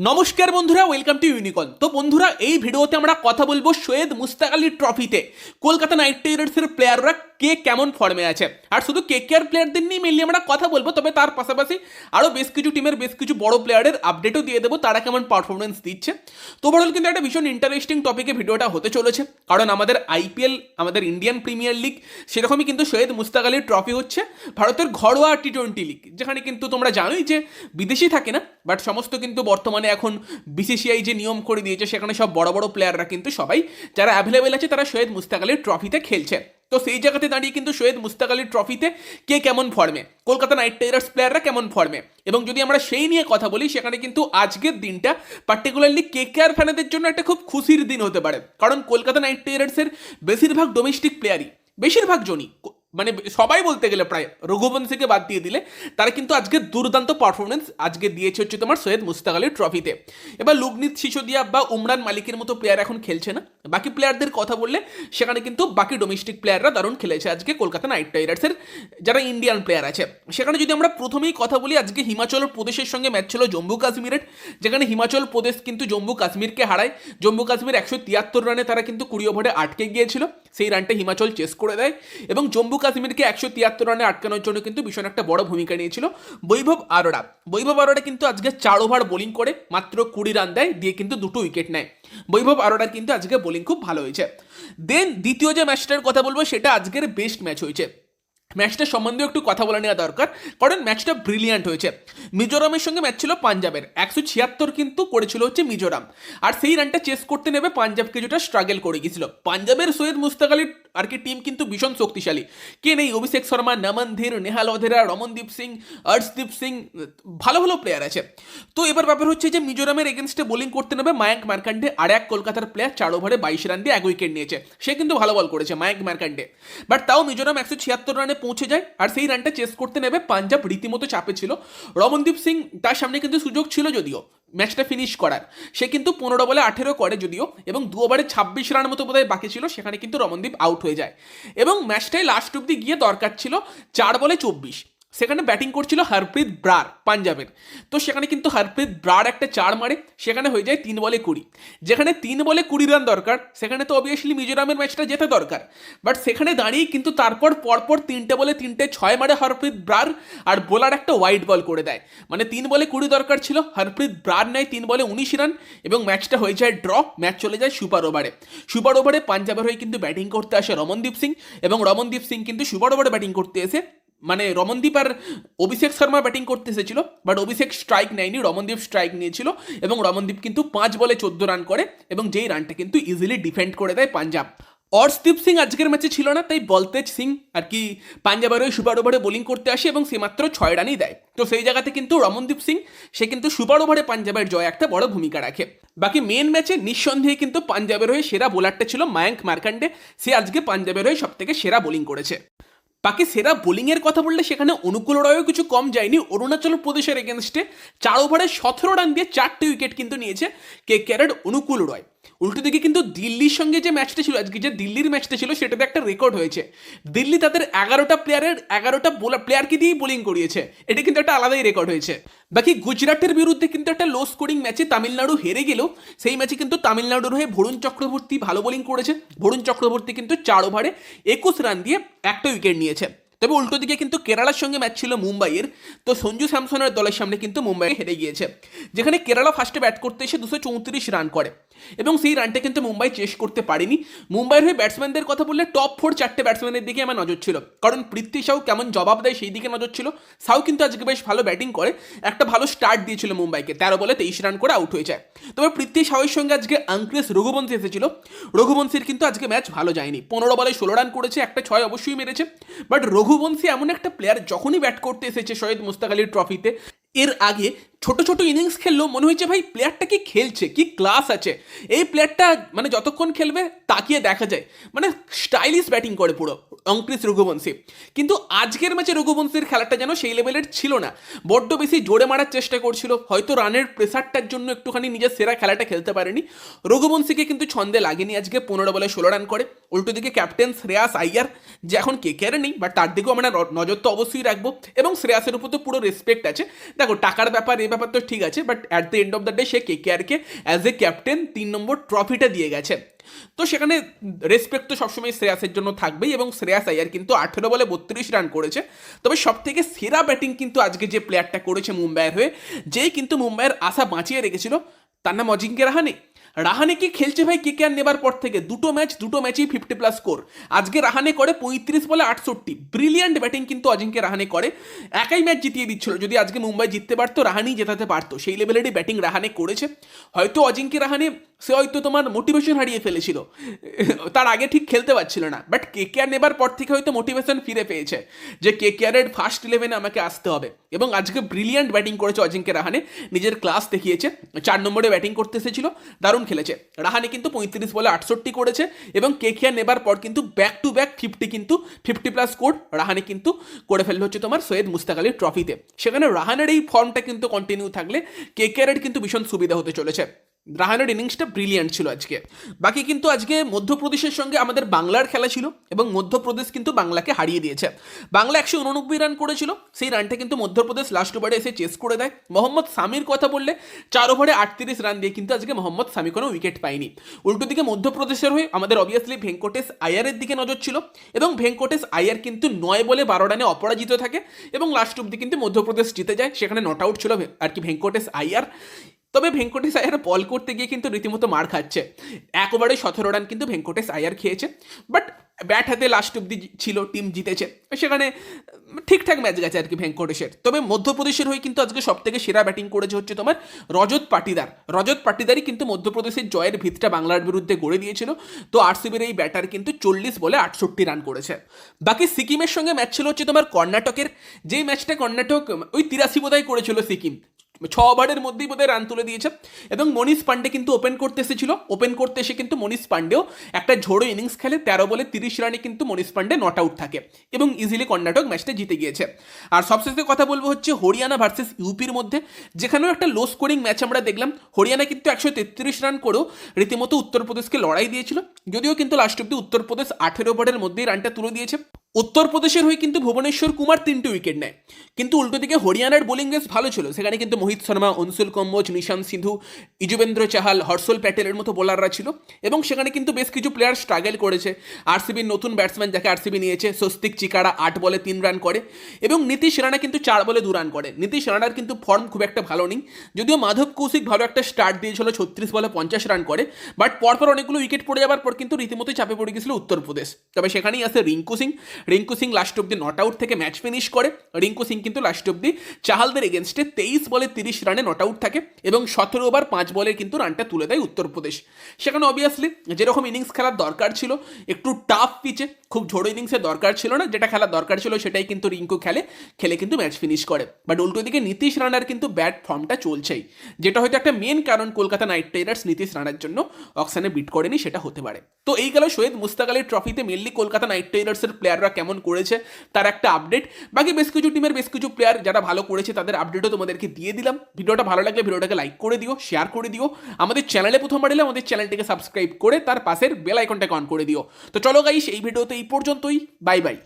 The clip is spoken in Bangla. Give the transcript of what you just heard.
নমস্কার বন্ধুরা ওয়েলকাম টু ইউনিকন তো বন্ধুরা, এই ভিডিওতে আমরা কথা বলব সৈয়দ মুস্তাক আলী ট্রফিতে কলকাতা নাইট রাইডার্সের প্লেয়াররা কে কেমন ফর্মে আছে? আর শুধু কে কে আর প্লেয়ারদের নিয়ে মেনলি আমরা কথা বলব, তবে তার পাশাপাশি আরও বেশ কিছু টিমের বেশ কিছু বড় প্লেয়ারের আপডেটও দিয়ে দেবো, তারা কেমন পারফরমেন্স দিচ্ছে। তো ওভারঅল কিন্তু একটা ভীষণ ইন্টারেস্টিং টপিকে ভিডিওটা হতে চলেছে, কারণ আমাদের আইপিএল আমাদের ইন্ডিয়ান প্রিমিয়ার লিগ সেরকমই কিন্তু সৈয়দ মুস্তাক আলীর ট্রফি হচ্ছে ভারতের ঘরোয়া টি টোয়েন্টি লিগ যেখানে কিন্তু তোমরা জানোই যে বিদেশি থাকে না বাট সমস্ত কিন্তু বর্তমানে এখন বিসিসিআই যে নিয়ম করে দিয়েছে, সেখানে সব বড় বড় প্লেয়াররা কিন্তু সবাই, যারা অ্যাভেলেবেল আছে তারা সৈয়দ মুস্তাক আলীর ট্রফিতে খেলছে। তো সেই জায়গাতে দাঁড়িয়ে কিন্তু সৈয়দ মুস্তাক আলীর ট্রফিতে কে কেমন ফর্মে কলকাতা নাইট রাইডার্স প্লেয়াররা কেমন ফর্মে এবং যদি আমরা সেই নিয়ে কথা বলি, সেখানে কিন্তু আজকের দিনটা পার্টিকুলারলি কে কে আর ফ্যানেদের জন্য একটা খুব খুশির দিন হতে পারে। কারণ কলকাতা নাইট রাইডার্সের বেশিরভাগ ডোমেস্টিক প্লেয়ারই বেশিরভাগ জনই মানে সবাই বলতে গেলে প্রায় রঘুবংশীকে বাদ দিয়ে দিলে, তারা কিন্তু আজকে দুর্দান্ত পারফরমেন্স আজকে দিয়েছে হচ্ছে তোমার সৈয়দ মুস্তাক আলীর ট্রফিতে এবার লুগনিত সিসোদিয়া বা উমরান মালিকের মতো প্লেয়ার এখন খেলছে না। বাকি প্লেয়ারদের কথা বললে, সেখানে কিন্তু বাকি ডোমেস্টিক প্লেয়াররা দারুণ খেলেছে আজকে কলকাতা নাইট রাইডার্সের যারা ইন্ডিয়ান প্লেয়ার আছে। সেখানে যদি আমরা প্রথমেই কথা বলি, আজকে হিমাচল প্রদেশের সঙ্গে ম্যাচ ছিল জম্মু কাশ্মীরের। যেখানে হিমাচল প্রদেশ কিন্তু জম্মু কাশ্মীরকে হারায়। জম্মু কাশ্মীর একশো তিয়াত্তর রানে তারা কিন্তু কুড়ি ওভারে আটকে গিয়েছিল। সেই রানটা হিমাচল চেস করে দেয় এবং জম্মু কাশ্মীরকে একশো তিয়াত্তর রানে আটকানোর জন্য কিন্তু ভীষণ একটা বড় ভূমিকা নিয়েছিল বৈভব আরোরা। বৈভব আরোরা কিন্তু আজকে চার ওভার বোলিং করে মাত্র কুড়ি রান দেয়, দিয়ে কিন্তু দুটো উইকেট নেয়। বৈভব আরোরার কিন্তু আজকে বোলিং খুব ভালো হয়েছে। দেন দ্বিতীয় যে ম্যাচটার কথা বলব, সেটা আজকের বেস্ট ম্যাচ হয়েছে। ম্যাচটা সম্বন্ধেও একটু কথা বলে নেওয়া দরকার, কারণ ম্যাচটা ব্রিলিয়ান্ট হয়েছে। মিজোরামের সঙ্গে ম্যাচ ছিল পাঞ্জাবের, একশো ছিয়াত্তর কিন্তু করেছিল হচ্ছে মিজোরাম। আর সেই রানটা চেস করতে নেবে পাঞ্জাব কিছুটা স্ট্রাগল করে গিয়েছিল। পাঞ্জাবের সৈয়দ মুস্তাক আলীর আর কি টিম কিন্তু ভীষণ শক্তিশালী। কে নেই? অভিষেক শর্মা, নমন ধীর নেহাল ওধেরা রমনদীপ সিং, হর্ষদীপ সিং, ভালো ভালো প্লেয়ার আছে। তো এবার ব্যাপার হচ্ছে যে মিজোরামের এগেনস্টে বোলিং করতে নেবে মায়াঙ্ক মার্কান্ডে। আর এক কলকাতার প্লেয়ার চার ওভারে বাইশ রান দিয়ে এক উইকেট নিয়েছে। সে কিন্তু ভালো বল করেছে মায়াঙ্ক মার্কান্ডে। বাট তাও মিজোরাম একশো ছিয়াত্তর রানে পৌঁছে যায় আর সেই রানটা চেস করতে নেবে পাঞ্জাব রীতিমতো চাপে ছিল। রমনদীপ সিং তার সামনে কিন্তু সুযোগ ছিল যদিও ম্যাচটা ফিনিশ করার। সে কিন্তু পনেরো বলে আঠেরো করে যদিও এবং দু ওভারে ছাব্বিশ রান মতো বোধহয় বাকি ছিল, সেখানে কিন্তু রমনদীপ আউট হয়ে যায়। এবং ম্যাচটায় লাস্ট অব্দি গিয়ে দরকার ছিল চার বলে চব্বিশ। সেখানে ব্যাটিং করছিল হরপ্রীত ব্রার, পাঞ্জাবের। তো সেখানে কিন্তু হরপ্রীত ব্রার একটা চার মারে, সেখানে হয়ে যায় তিন বলে কুড়ি। যেখানে তিন বলে কুড়ি রান দরকার, সেখানে তো অবভিয়াসলি মিজোরামের ম্যাচটা যেতে দরকার। বাট সেখানে দাঁড়িয়ে কিন্তু তারপর পরপর তিনটে বলে তিনটে ছয় মারে হরপ্রীত ব্রার আর বোলার একটা হোয়াইট বল করে দেয়। মানে তিন বলে কুড়ি দরকার ছিল, হরপ্রীত ব্রার নেয় তিন বলে উনিশ রান এবং ম্যাচটা হয়ে যায় ড্র ম্যাচ চলে যায় সুপার ওভারে সুপার ওভারে পাঞ্জাবের হয়ে কিন্তু ব্যাটিং করতে আসে রমনদীপ সিং এবং রমনদীপ সিং কিন্তু সুপার ওভারে ব্যাটিং করতে এসে মানে রমনদীপ আর অভিষেক শর্মা ব্যাটিং করতে এসেছিল বাট অভিষেক স্ট্রাইক নেয়নি, রমনদীপ স্ট্রাইক নিয়েছিল এবং রমনদীপ কিন্তু পাঁচ বলে চোদ্দ রান করে এবং যেই রানটা কিন্তু ইজিলি ডিফেন্ড করে দেয় পাঞ্জাব। অর্শদীপ সিং আজকের ম্যাচে ছিল না, তাই বলতেজ সিং আর কি পাঞ্জাবের ওই সুপার ওভারে বোলিং করতে আসে এবং সে মাত্র ছয় রানই দেয়। তো সেই জায়গাতে কিন্তু রমনদীপ সিং, সে কিন্তু সুপার ওভারে পাঞ্জাবের জয় একটা বড় ভূমিকা রাখে। বাকি মেন ম্যাচে নিঃসন্দেহে কিন্তু পাঞ্জাবের হয়ে সেরা বোলারটা ছিল মায়াঙ্ক মার্কান্ডে সে আজকে পাঞ্জাবের হয়ে সব থেকে সেরা বোলিং করেছে। বাকি সেরা বোলিংয়ের কথা বললে সেখানে অনুকূল রয়ও কিছু কম যায়নি। অরুণাচল প্রদেশের এগেনস্টে চার ওভারে সতেরো রান দিয়ে চারটি উইকেট কিন্তু নিয়েছে কে ক্যারেড অনুকূল রয় উল্টো দিকে কিন্তু দিল্লির সঙ্গে যে ম্যাচটা ছিল, আজকে যে দিল্লির ম্যাচটা ছিল, সেটাতে একটা রেকর্ড হয়েছে। দিল্লি তাদের এগারোটা প্লেয়ারের এগারোটা বোলার প্লেয়ারকে দিয়েই বোলিং করিয়েছে। এটা কিন্তু একটা আলাদাই রেকর্ড হয়েছে। বাকি গুজরাটের বিরুদ্ধে কিন্তু একটা লো স্কোরিং ম্যাচে তামিলনাড়ু হেরে গেলেও, সেই ম্যাচে কিন্তু তামিলনাড়ুর হয়ে ভরুণ চক্রবর্তী ভালো বোলিং করেছে। ভরুণ চক্রবর্তী কিন্তু চার ওভারে একুশ রান দিয়ে একটা উইকেট নিয়েছে। তবে উল্টো দিকে কিন্তু কেরালার সঙ্গে ম্যাচ ছিল মুম্বাইয়ের। তো সঞ্জু স্যামসনের দলের সামনে কিন্তু মুম্বাই হেরে গিয়েছে। যেখানে কেরালা ফার্স্টে ব্যাট করতে এসে দুশো চৌত্রিশ রান করে। এবং সেই রানটা কিন্তু মুম্বাই চেস করতে পারেনি। মুম্বাইয়ের হয়ে ব্যাটসম্যানদের কথা বললে টপ ফোর চারটে ব্যাটসম্যানের দিকে আমার নজর ছিল। কারণ পৃথ্বী সাউ কেমন জবাব দেয় সেই দিকে নজর ছিল। সাউ কিন্তু আজকে বেশ ভালো ব্যাটিং করে। একটা ভালো স্টার্ট দিয়েছিল মুম্বাইকে। তেরো বলে তেইশ রান করে আউট হয়ে যায়। তবে পৃথ্বী সাউয়ের সঙ্গে আজকে আঙ্ক্রেস রঘুবংশী এসেছিল। রঘুবংশীর কিন্তু আজকে ম্যাচ ভালো যায়নি। পনেরো বলে ষোলো রান করেছে, একটা ছয় অবশ্যই মেরেছে। বাট রঘুবংশী এমন একটা প্লেয়ার যখনই ব্যাট করতে এসেছে সৈয়দ মুস্তাক আলীর ট্রফিতে এর আগে ছোট ছোট ইনিংস খেললেও মনে হয়েছে ভাই প্লেয়ারটা কি খেলছে, কি ক্লাস আছে। এই প্লেয়ারটা মানে যতক্ষণ খেলবে তাকিয়ে দেখা যায়। মানে স্টাইলিশ ব্যাটিং করে পুরো অঙ্কৃশ রঘুবংশী। কিন্তু আজকের ম্যাচে রঘুবংশীর খেলাটা যেন সেই লেভেলের ছিল না। বড্ড বেশি জোরে মারার চেষ্টা করছিল, হয়তো রানের প্রেসারটার জন্য একটুখানি নিজের সেরা খেলাটা খেলতে পারেনি। রঘুবংশীকে কিন্তু ছন্দে লাগেনি আজকে, পনেরো বলে ষোলো রান করে। উল্টো দিকে ক্যাপ্টেন শ্রেয়াস আইয়ার, যে এখন কে কেয়ারে নেই বাট তার দিকেও আমরা নজর তো অবশ্যই রাখব। এবং শ্রেয়াসের উপর তো পুরো রেসপেক্ট আছে। দেখো, টাকার ব্যাপার এই ব্যাপার তো ঠিক আছে but at the end of the day সে কেকেআরকে অ্যাজ এ ক্যাপ্টেন তিন নম্বর ট্রফিটা দিয়ে গেছে। তো সেখানে রেসপেক্ট তো সবসময় শ্রেয়াসের জন্য থাকবেই এবং শ্রেয়াস আয়ার কিন্তু আঠেরো বলে বত্রিশ রান করেছে। তবে সব থেকে সেরা ব্যাটিং কিন্তু আজকে যে প্লেয়ারটা করেছে মুম্বাইয়ের হয়ে, যেই কিন্তু মুম্বাইয়ের আশা বাঁচিয়ে রেখেছিল, তার নাম অজিঙ্ক্য রাহানে। রাহানে কি খেলছে ভাই? কে কেয়ার নেবার পর থেকে? দুটো ম্যাচ দুটো ম্যাচেই ফিফটি প্লাস স্কোর আজকে রাহানে করে পঁয়ত্রিশ বলে আটষট্টি। ব্রিলিয়ান্ট ব্যাটিং কিন্তু অজিঙ্ক্য রাহানে করে। একাই ম্যাচ জিতিয়ে দিচ্ছিল। যদি আজকে মুম্বাই জিততে পারতো রাহানি জেতাতে পারতো। সেই লেভেলেরই ব্যাটিং রাহানে করেছে। হয়তো অজিঙ্ক্য রাহানে, সে হয়তো তোমার মোটিভেশন হারিয়ে ফেলেছিল। তার আগে ঠিক খেলতে পারছিল না। বাট কে কেয়ার নেবার পর থেকে হয়তো মোটিভেশন ফিরে পেয়েছে যে কে কেয়ারের ফার্স্ট ইলেভেনে আমাকে আসতে হবে। এবং আজকে ব্রিলিয়ান্ট ব্যাটিং করেছে অজিঙ্ক্য রাহানে। নিজের ক্লাস দেখিয়েছে। চার নম্বরে ব্যাটিং করতে এসেছিল। দারুণ খেলেছে। রাহানে কিন্তু পঁয়ত্রিশ বলে আটষট্টি করেছে এবং কে কেয়ার নেবার পর কিন্তু ব্যাক টু ব্যাক ফিফটি কিন্তু ফিফটি প্লাস স্কোর রাহানে কিন্তু করে ফেলল হচ্ছে তোমার সৈয়দ মুস্তাক আলীর ট্রফিতে সেখানে রাহানের এই ফর্মটা কিন্তু কন্টিনিউ থাকলে কে কেয়ারের কিন্তু ভীষণ সুবিধা হতে চলেছে। রাহানের ইনিংসটা ব্রিলিয়ান্ট ছিল আজকে। বাকি কিন্তু আজকে মধ্যপ্রদেশের সঙ্গে আমাদের বাংলার খেলা ছিল এবং মধ্যপ্রদেশ কিন্তু বাংলাকে হারিয়ে দিয়েছে। বাংলা একশো উননব্বই রান করেছিল, সেই রানটা কিন্তু মধ্যপ্রদেশ লাস্ট ওভারে এসে চেস করে দেয়। মোহাম্মদ সামির কথা বললে, চার ওভারে আটত্রিশ রান দিয়ে কিন্তু আজকে মোহাম্মদ সামি কোনো উইকেট পায়নি। উল্টো দিকে মধ্যপ্রদেশের হয়ে আমাদের অবভিয়াসলি ভেঙ্কটেশ আয়ারের দিকে নজর ছিল এবং ভেঙ্কটেশ আয়ার কিন্তু নয় বলে বারো রানে অপরাজিত থাকে এবং লাস্ট অব্দি কিন্তু মধ্যপ্রদেশ জিতে যায়, সেখানে নট আউট ছিল আর কি ভেঙ্কটেশ আয়ার। তবে ভেঙ্কটেশ আয়ার বল করতে গিয়ে কিন্তু রীতিমতো মার খাচ্ছে। এক ওভারে সতেরো রান কিন্তু ভেঙ্কটেশ আয়ার খেয়েছে। বাট ব্যাট হাতে লাস্ট অব্দি ছিল টিম জিতেছে। সেখানে ঠিকঠাক ম্যাচ গেছে আর কি ভেঙ্কটেশের। তবে মধ্যপ্রদেশের হয়ে কিন্তু আজকে সব থেকে সেরা ব্যাটিং করেছে হচ্ছে তোমার রজত পাটিদার। রজত পাটিদারই কিন্তু মধ্যপ্রদেশের জয়ের ভিতটা বাংলার বিরুদ্ধে গড়ে দিয়েছিল। তো আরসিবির এই ব্যাটার কিন্তু চল্লিশ বলে আটষট্টি রান করেছে। বাকি সিকিমের সঙ্গে ম্যাচ ছিল হচ্ছে তোমার কর্ণাটকের। যেই ম্যাচটা কর্ণাটক, ওই তিরাশি বোধহয় করেছিল সিকিম। ছ ওভারের মধ্যেই বোধহয় রান তুলে দিয়েছে। এবং মনীষ পান্ডে কিন্তু ওপেন করতে এসেছিল। ওপেন করতে এসে কিন্তু মনীষ পান্ডেও একটা ঝোড়ো ইনিংস খেলে তেরো বলে তিরিশ রানে কিন্তু মনীষ পান্ডে নট আউট থাকে এবং ইজিলি কর্ণাটক ম্যাচটা জিতে গিয়েছে। আর সবশেষে কথা বলব হচ্ছে হরিয়ানা ভার্সেস ইউপির মধ্যে। যেখানেও একটা লো স্কোরিং ম্যাচ আমরা দেখলাম। হরিয়ানা কিন্তু একশো তেত্রিশ রান করেও রীতিমতো উত্তরপ্রদেশকে লড়াই দিয়েছিল। যদিও কিন্তু লাস্ট অব্দি উত্তরপ্রদেশ আঠেরো ওভারের মধ্যেই রানটা তুলে দিয়েছে। উত্তরপ্রদেশের হয়ে কিন্তু ভুবনেশ্বর কুমার তিনটি উইকেট নেয়। কিন্তু উল্টো দিকে হরিয়ানার বোলিং বেশ ভালো ছিল। সেখানে কিন্তু মোহিত শর্মা, অনসুল কম্বোজ, নিশান্ত সিন্ধু, ইজুবেন্দ্র চাহাল, হর্ষল প্যাটেলের মতো বোলাররা ছিল এবং সেখানে কিন্তু বেশ কিছু প্লেয়ার স্ট্রাগল করেছে। আরসিবির নতুন ব্যাটসম্যান যাকে আরসিবি নিয়েছে, স্বস্তিক চিকারা আট বলে তিন রান করে এবং নীতিশ রানা কিন্তু চার বলে দু রান করে। নীতিশ রানার কিন্তু ফর্ম খুব একটা ভালো নেই। যদিও মাধব কৌশিক ভালো একটা স্টার্ট দিয়েছিল, ছত্রিশ বলে পঞ্চাশ রান করে। বাট পরপর অনেকগুলো উইকেট পড়ে যাওয়ার পর কিন্তু রীতিমতো চাপে পড়ে গেছিল উত্তরপ্রদেশ। তবে সেখানেই আছে রিঙ্কু সিং। রিঙ্কু সিং লাস্ট অব্দি নট আউট থেকে ম্যাচ ফিনিশ করে। রিঙ্কু সিং কিন্তু লাস্ট অব্দি চাহালদের এগেনস্টে তেইশ বলে তিরিশ রানে নট আউট থাকে এবং সতেরো ওভার পাঁচ বলে কিন্তু রানটা তুলে দেয় উত্তরপ্রদেশ। সেখানে অবভিয়াসলি যেরকম ইনিংস খেলার দরকার ছিল, একটু টাফ পিচে খুব ঝোড়ো ইনিংসের দরকার ছিল না, যেটা খেলার দরকার ছিল সেটাই কিন্তু রিঙ্কু খেলে খেলে কিন্তু ম্যাচ ফিনিশ করে। বাট উল্টো দিকে নীতিশ রানার কিন্তু ব্যাট ফর্মটা চলছেই, যেটা হয়তো একটা মেন কারণ কলকাতা নাইট রাইডার্স নীতিশ রানার জন্য অকশানে বিট করেনি, সেটা হতে পারে। তো এই গেল সৈয়দ মুস্তাক আলীর ট্রফিতে মেনলি কলকাতা নাইট রাইডার্সের প্লেয়াররা কেমন করেছে তার একটা আপডেট বাকি বেশ কিছু টিমের বেশ কিছু প্লেয়ার যারা ভালো করেছে তাদের আপডেটও তোমাদেরকে দিয়ে দিলাম। ভিডিওটা ভালো লাগলে ভিডিওটাকে লাইক করে দিও শেয়ার করে দিও। আমাদের চ্যানেলে প্রথম এলে আমাদের চ্যানেলটিকে সাবস্ক্রাইব করে তার পাশের বেল আইকনটাকে অন করে দিও। তো চলো গাইস এই ভিডিওতে এই পর্যন্তই। Bye bye